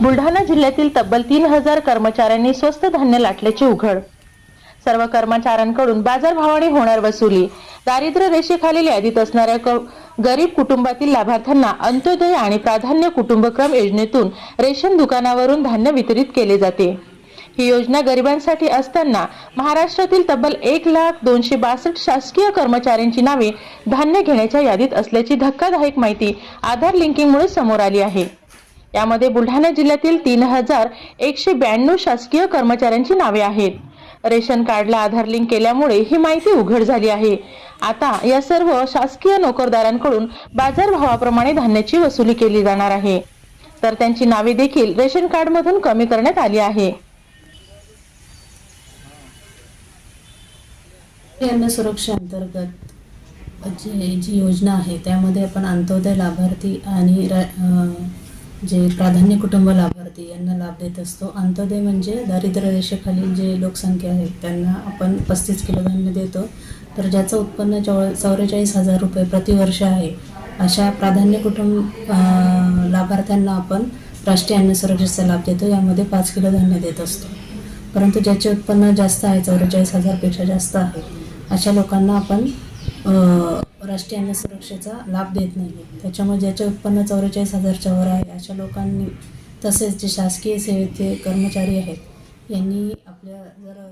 बुलढाणा जिल्ह्यातील तब्बल तीन हजार कर्मचाऱ्यांनी स्वस्त धान्य लाटल्याचे उघड. सर्व कर्मचाऱ्यांकडून बाजारभावाने होणार वसुली. दारिद्र्य रेषेखालील यादीत असणाऱ्या क- गरीब कुटुंबातील लाभार्थ्यांना अंत्योदय आणि प्राधान्य कुटुंबक्रम योजनेतून रेशन दुकानावरून धान्य वितरित केले जाते. ही योजना गरिबांसाठी असताना महाराष्ट्रातील तब्बल एक लाख दोनशे बासष्ट शासकीय कर्मचाऱ्यांची नावे धान्य घेण्याच्या यादीत असल्याची धक्कादायक माहिती आधार लिंकिंगमुळे समोर आली आहे. यामध्ये बुलढाणा जिल्ह्यातील तीन हजार एकशे ब्याण्णव शासकीय कर्मचाऱ्यांची नावे आहेत. रेशन कार्डला आधार लिंक केल्यामुळे ही माहिती उघड झाली आहे. आता या सर्व शासकीय नोकरदारांकडून बाजारभावाप्रमाणे धान्याची वसुली केली जाणार आहे. तर त्यांची नावे देखील रेशन कार्ड मधून कमी करण्यात आली आहे. अन्न सुरक्षा अंतर्गत जी योजना आहे त्यामध्ये आपण अंत्योदय लाभार्थी आणि जे प्राधान्य कुटुंब लाभार्थी यांना लाभ देत असतो. अंत्योदय म्हणजे दारिद्र्य रेषेखालील जे लोकसंख्या आहे त्यांना आपण पस्तीस किलो धान्य देतो. तर ज्याचं उत्पन्न चौ चौवेचाळीस हजार रुपये प्रतिवर्ष आहे अशा प्राधान्य कुटुंब लाभार्थ्यांना आपण राष्ट्रीय अन्न सुरक्षेचा लाभ देतो. यामध्ये पाच किलो धान्य देत असतो. परंतु ज्याचे उत्पन्न जास्त आहे चौवेचाळीस हजारपेक्षा जास्त आहे अशा लोकांना आपण राष्ट्रीय अन्न सुरक्षेचा लाभ देत नाही त्याच्यामुळे ज्याचे उत्पन्न चौवेचाळीस हजारच्या वर आहे अशा लोकांनी तसेच जे शासकीय सेवेचे कर्मचारी आहेत यांनी आपल्या जर